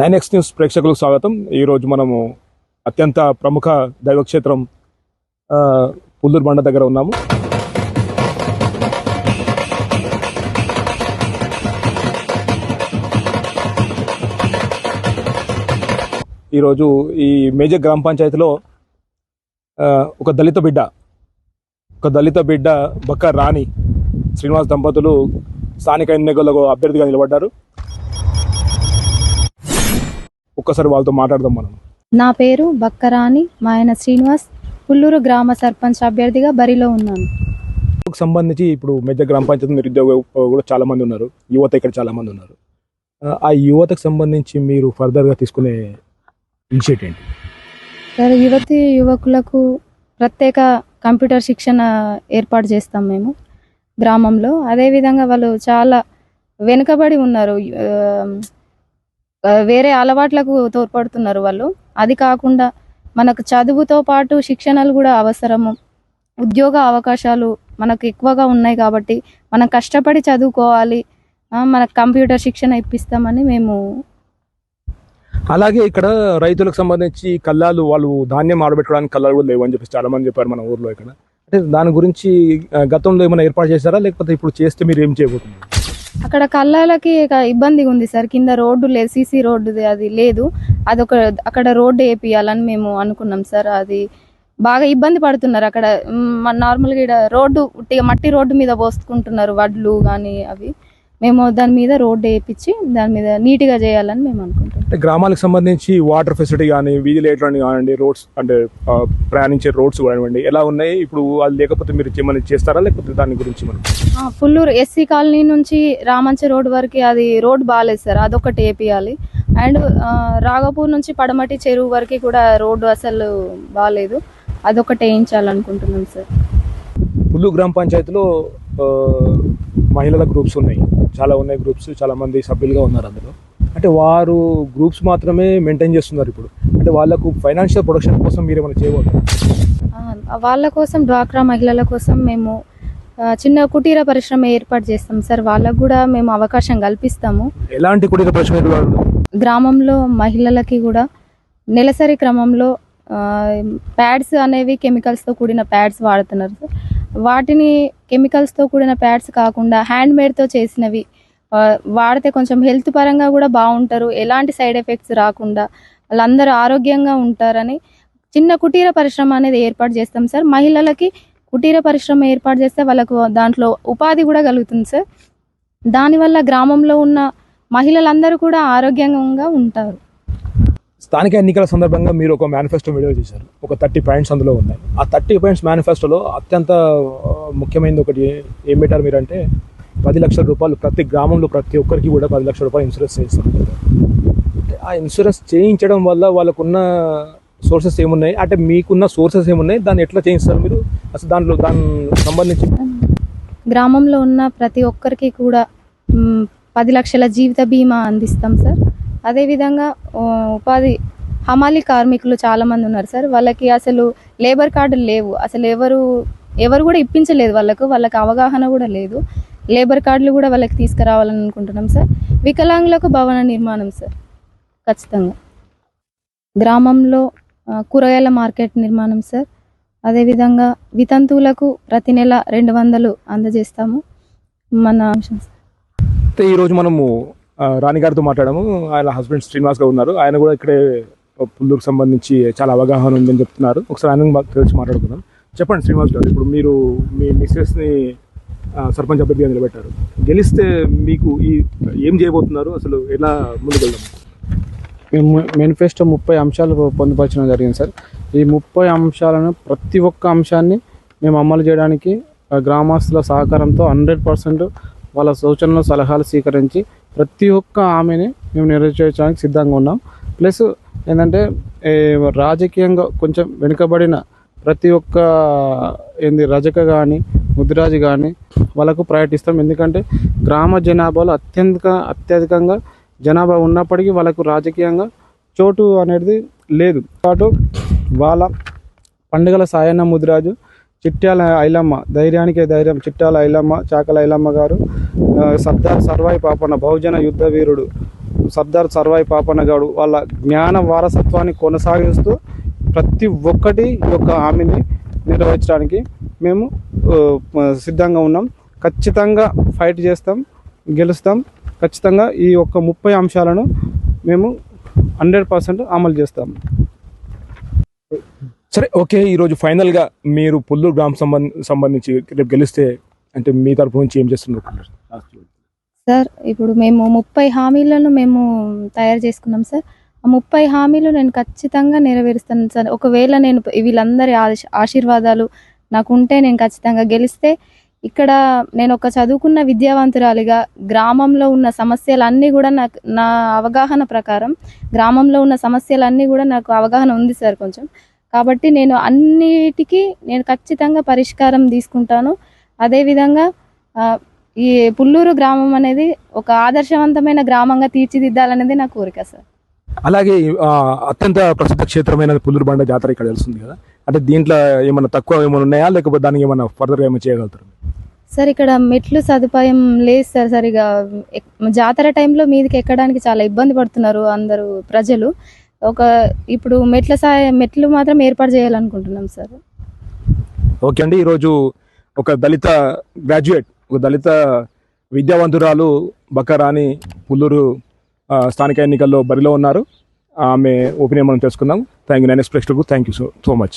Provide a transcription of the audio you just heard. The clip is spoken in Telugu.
నైన్ ఎక్స్ న్యూస్ ప్రేక్షకులకు స్వాగతం. ఈరోజు మనము అత్యంత ప్రముఖ దైవక్షేత్రం పుల్లూరు బండ దగ్గర ఉన్నాము. ఈరోజు ఈ మేజర్ గ్రామ పంచాయతీలో ఒక దళిత బిడ్డ ఒక దళిత బిడ్డ బక్క రాణి శ్రీనివాస్ దంపతులు స్థానిక ఎన్నికలకు అభ్యర్థిగా నిలబడ్డారు. ఒక్కసారి వాళ్ళతో మాట్లాడదాం మనం. నా పేరు బక్కరాణి మా ఆయన శ్రీనివాస్ పుల్లూరు గ్రామ సర్పంచ్ అభ్యర్థిగా బరిలో ఉన్నాను. సంబంధించి ఇప్పుడు మేజర్ గ్రామ పంచాయతీ నిరుద్యోగ కూడా చాలా మంది ఉన్నారు. యువత ఇక్కడ చాలా మంది ఉన్నారు. ఆ, యువతకు సంబంధించి మీరు ఫర్దర్గా తీసుకునే ఇనిషియేటివ్ ఏంటి? సార్ యువతి యువకులకు ప్రత్యేక కంప్యూటర్ శిక్షణ ఏర్పాటు చేస్తాం మేము గ్రామంలో. అదేవిధంగా వాళ్ళు చాలా వెనుకబడి ఉన్నారు. వేరే అలవాట్లకు తోడ్పడుతున్నారు వాళ్ళు. అది కాకుండా మనకు చదువుతో పాటు శిక్షణలు కూడా అవసరము. ఉద్యోగ అవకాశాలు మనకు ఎక్కువగా ఉన్నాయి కాబట్టి మనం కష్టపడి చదువుకోవాలి. మనకు కంప్యూటర్ శిక్షణ ఇప్పిస్తామని మేము అలాగే ఇక్కడ రైతులకు సంబంధించి కల్లాలు వాళ్ళు ధాన్యం ఆడబెట్టడానికి కల్లాలు కూడా లేవని అని చెప్పేసి చాలా మంది చెప్పారు మన ఊర్లో ఇక్కడ. అంటే దాని గురించి గతంలో ఏమైనా ఏర్పాటు చేశారా? లేకపోతే ఇప్పుడు చేస్తే మీరు ఏం చేయబోతున్నారు? అక్కడ కళ్ళాలకి ఇబ్బందిగా ఉంది సార్. కింద రోడ్డు లేదు సీసీ రోడ్డు అది లేదు. అదొక అక్కడ రోడ్డు వేపియాలని మేము అనుకున్నాం సార్. అది బాగా ఇబ్బంది పడుతున్నారు అక్కడ. నార్మల్గా ఇక్కడ రోడ్డు మట్టి రోడ్డు మీద పోసుకుంటున్నారు వడ్లు కానీ అవి. మేము దాని మీద రోడ్డు వేపించి దాని మీద నీట్గా చేయాలని మేము అనుకుంటున్నాం. అంటే గ్రామాలకు సంబంధించి వాటర్ ఫెసిలిటీ కానీ వీధి లైట్లు కానివ్వండి రోడ్స్ అంటే ప్రయాణించే రోడ్స్ కానివ్వండి ఎలా ఉన్నాయి? ఇప్పుడు అది లేకపోతే మీరు ఏమైనా చేస్తారా? లేకపోతే దాని గురించి మనం ఆ, పుల్లూరు ఎస్సీ కాలనీ నుంచి రామంచ రోడ్ వరకు అది రోడ్ బాగాలేదు సార్. అదొకటి వేపియాలి. అండ్ రాఘపూర్ నుంచి పడమటి చెరువు వరకు కూడా రోడ్డు అసలు బాగాలేదు అదొకటి వేయించాలనుకుంటున్నాం సార్. పుల్లు గ్రామ పంచాయతీలో మహిళల గ్రూప్స్ ఉన్నాయి. చాలా ఉన్నాయి గ్రూప్స్ చాలా మంది సభ్యులుగా ఉన్నారు అందులో. అంటే వారు గ్రూప్స్ మాత్రమే మెయింటైన్ చేస్తున్నారు ఇప్పుడు. అంటే వాళ్ళకు ఫైనాన్షియల్ ప్రొడక్షన్ కోసం మీరు ఏమైనా ఆ, వాళ్ళ కోసం డ్వాక్రా మహిళల కోసం మేము చిన్న కుటీర పరిశ్రమ ఏర్పాటు చేస్తాం సార్. వాళ్ళకు కూడా మేము అవకాశం కల్పిస్తాము. ఎలాంటి కుడిక ప్రశ్న గ్రామంలో మహిళలకి కూడా నెలసరి క్రమంలో ప్యాడ్స్ అనేవి కెమికల్స్తో కూడిన ప్యాడ్స్ వాడుతున్నారు సార్. వాటిని కెమికల్స్తో కూడిన ప్యాడ్స్ కాకుండా హ్యాండ్ మేడ్తో చేసినవి వాడితే కొంచెం హెల్త్ పరంగా కూడా బాగుంటారు. ఎలాంటి సైడ్ ఎఫెక్ట్స్ రాకుండా వాళ్ళందరూ ఆరోగ్యంగా ఉంటారని చిన్న కుటీర పరిశ్రమ అనేది ఏర్పాటు చేస్తాం సార్. మహిళలకి కుటీర పరిశ్రమ ఏర్పాటు చేస్తే వాళ్ళకు దాంట్లో ఉపాధి కూడా కలుగుతుంది సార్. దానివల్ల గ్రామంలో ఉన్న మహిళలందరూ కూడా ఆరోగ్యంగా ఉంటారు. స్థానిక ఎన్నికల సందర్భంగా మీరు ఒక మేనిఫెస్టో వీడియో చేశారు. ఒక థర్టీ పాయింట్స్ అందులో ఉన్నాయి. ఆ థర్టీ పాయింట్స్ మేనిఫెస్టోలో అత్యంత ముఖ్యమైనది ఒకటి ఏం పెట్టారు మీరంటే పది లక్షల రూపాయలు ప్రతి గ్రామంలో ప్రతి ఒక్కరికి కూడా పది లక్షల రూపాయలు ఇన్సూరెన్స్ చేస్తారు అంటే ఆ ఇన్సూరెన్స్ చేయించడం వల్ల వాళ్ళకున్న సోర్సెస్ ఏమున్నాయి? అంటే మీకున్న సోర్సెస్ ఏమున్నాయి? దాన్ని ఎట్లా చేయిస్తారు మీరు? అసలు దాంట్లో దాని సంబంధించి గ్రామంలో ఉన్న ప్రతి ఒక్కరికి కూడా పది లక్షల జీవిత బీమా అందిస్తాం సార్. అదేవిధంగా ఉపాధి హమాలి కార్మికులు చాలా మంది ఉన్నారు సార్. వాళ్ళకి అసలు లేబర్ కార్డులు లేవు. అసలు ఎవరు ఎవరు కూడా ఇప్పించలేదు వాళ్ళకు. వాళ్ళకి అవగాహన కూడా లేదు. లేబర్ కార్డులు కూడా వాళ్ళకి తీసుకురావాలని అనుకుంటున్నాం సార్. వికలాంగులకు భవన నిర్మాణం సార్. ఖచ్చితంగా. గ్రామంలో కూరగాయల మార్కెట్ నిర్మాణం సార్. అదేవిధంగా వితంతువులకు ప్రతి నెల రెండు వందలు అందజేస్తాము. మన అంశం సార్. అయితే ఈరోజు మనము రాణి గారితో మాట్లాడాము. ఆయన హస్బెండ్ శ్రీనివాస్ గారు ఉన్నారు. ఆయన కూడా ఇక్కడే పుల్లూరుకు సంబంధించి చాలా అవగాహన ఉందని చెప్తున్నారు. ఒకసారి ఆయన మాకు తెలిసి మాట్లాడుకుందాం. చెప్పండి శ్రీనివాస్ గారు ఇప్పుడు మీరు మీ మిస్సెస్ని సర్పంచ్ అభ్యర్థిగా నిలబెట్టారు. గెలిస్తే మీకు ఈ ఏం చేయబోతున్నారు? అసలు ఎలా ముందుకు మేము మేనిఫెస్టో ముప్పై అంశాలు పొందుపరచడం జరిగింది సార్. ఈ ముప్పై అంశాలను ప్రతి ఒక్క అంశాన్ని మేము అమలు చేయడానికి గ్రామస్తుల సహకారంతో హండ్రెడ్ పర్సెంట్ వాళ్ళ సూచనలు సలహాలు స్వీకరించి ప్రతి ఒక్క ఆమెని మేము నెరవేర్చడానికి సిద్ధంగా ఉన్నాం. ప్లస్ ఏంటంటే రాజకీయంగా కొంచెం వెనుకబడిన ప్రతి ఒక్క ఏంది రజక కానీ ముద్రాజు కానీ వాళ్ళకు ప్రయాటిస్తాం ఎందుకంటే గ్రామ జనాభాలో అత్యంత అత్యధికంగా జనాభా ఉన్నప్పటికీ వాళ్ళకు రాజకీయంగా చోటు అనేది లేదు. పాటు వాళ్ళ పండుగల సాయన్న ముదిరాజు చిట్యాల ఐలమ్మ ధైర్యానికే ధైర్యం చిట్టాల ఐలమ్మ చాకల ఐలమ్మ గారు సర్దార్ సర్వాయి పాపన్న బహుజన యుద్ధ వీరుడు సర్దార్ సర్వాయి పాపన్న గారు వాళ్ళ జ్ఞాన వారసత్వాన్ని కొనసాగిస్తూ ప్రతి ఒక్కటి యొక్క హామీని నిర్వహించడానికి మేము సిద్ధంగా ఉన్నాం. ఖచ్చితంగా ఫైట్ చేస్తాం గెలుస్తాం. ఖచ్చితంగా ఈ యొక్క ముప్పై అంశాలను మేము హండ్రెడ్ పర్సెంట్ అమలు చేస్తాం. సరే ఓకే ఈరోజు ఫైనల్గా మీరు పుల్లూరు గ్రామం సంబంధ సంబంధించి రేపు గెలిస్తే అంటే మీ తరపు నుంచి ఏం చేస్తున్నారు సార్ ఇప్పుడు మేము ముప్పై హామీలను మేము తయారు చేసుకున్నాం సార్. ఆ ముప్పై హామీలు నేను ఖచ్చితంగా నెరవేరుస్తాను సార్. ఒకవేళ నేను వీళ్ళందరి ఆశ- ఆశీర్వాదాలు నాకు ఉంటే నేను ఖచ్చితంగా గెలిస్తే ఇక్కడ నేను ఒక చదువుకున్న విద్యావంతురాలిగా గ్రామంలో ఉన్న సమస్యలన్నీ కూడా నాకు నా అవగాహన ప్రకారం గ్రామంలో ఉన్న సమస్యలన్నీ కూడా నాకు అవగాహన ఉంది సార్ కొంచెం. కాబట్టి నేను అన్నిటికీ నేను ఖచ్చితంగా పరిష్కారం తీసుకుంటాను. అదేవిధంగా ఈ పుల్లూరు గ్రామం అనేది ఒక ఆదర్శవంతమైన గ్రామంగా తీర్చిదిద్దాలనేది నా కోరిక సార్. అలాగే అత్యంత ప్రసిద్ధ క్షేత్రమైన పుల్లూరు బండ జాతర ఇక్కడ తెలుస్తుంది కదా. అంటే దీంట్లో ఏమైనా తక్కువ ఏమైనా ఉన్నాయా? లేకపోతే దానికి ఏమైనా ఫర్దర్ ఏమైనా చేయగలుగుతారు? సార్ ఇక్కడ మెట్లు సదుపాయం లేదు సార్. సరిగా జాతర టైంలో మీదకి ఎక్కడానికి చాలా ఇబ్బంది పడుతున్నారు అందరూ ప్రజలు. ఒక ఇప్పుడు మెట్ల సాయ మెట్లు మాత్రం ఏర్పాటు చేయాలనుకుంటున్నాం సార్. ఓకే అండి ఈరోజు ఒక దళిత గ్రాడ్యుయేట్ ఒక దళిత విద్యావంతురాలు బకరాని పుల్లూరు స్థానిక ఎన్నికల్లో బరిలో ఉన్నారు. ఆమె ఒపీనియన్ మనం తెలుసుకుందాం. థ్యాంక్ యూ నేను express thank you so so much.